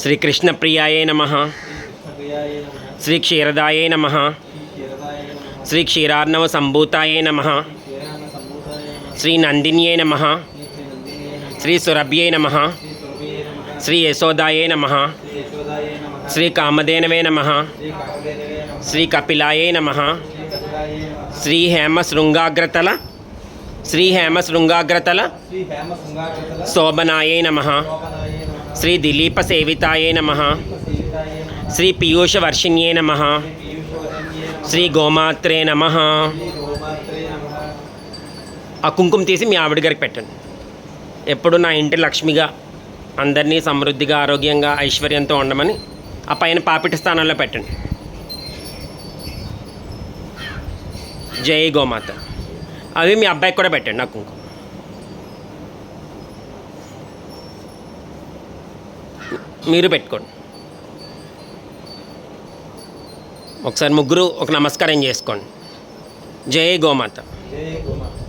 శ్రీకృష్ణప్రియాయే నమ. శ్రీ క్షీరదాయే నమ. శ్రీ క్షీరార్ణవ సంభూతాయే నమ. శ్రీ నందిన్యే నమ. శ్రీ సురభ్యే నమ. శ్రీ యశోదాయే నమ. శ్రీ కామధేనవే నమ. శ్రీ కపిలాయే నమ. శ్రీ హేమ శృంగాగ్రతల శ్రీ హేమ శృంగాగ్రతల శోభనాయే నమ. శ్రీ దిలీప సేవితాయే నమ. శ్రీ పీయూష వర్షిణ్యే నమ. శ్రీ గోమాత్రే నమ. శ్రీ గోమాత్రే నమ ఆ కుంకుమ తీసి మీ ఆవిడ గారికి పెట్టండి. ఎప్పుడు నా ఇంటి లక్ష్మిగా అందరినీ సమృద్ధిగా ఆరోగ్యంగా ఐశ్వర్యంతో ఉండమని ఆ పైన పాపిట స్థానంలో పెట్టండి. జై గోమాత. అవి మీ అబ్బాయికి కూడా పెట్టండి నా కుంకుమ. మీరు పెట్టుకోండి. ఒకసారి ముగ్గురు ఒక నమస్కారం చేసుకోండి. జై గోమాత. జయ గోమాత.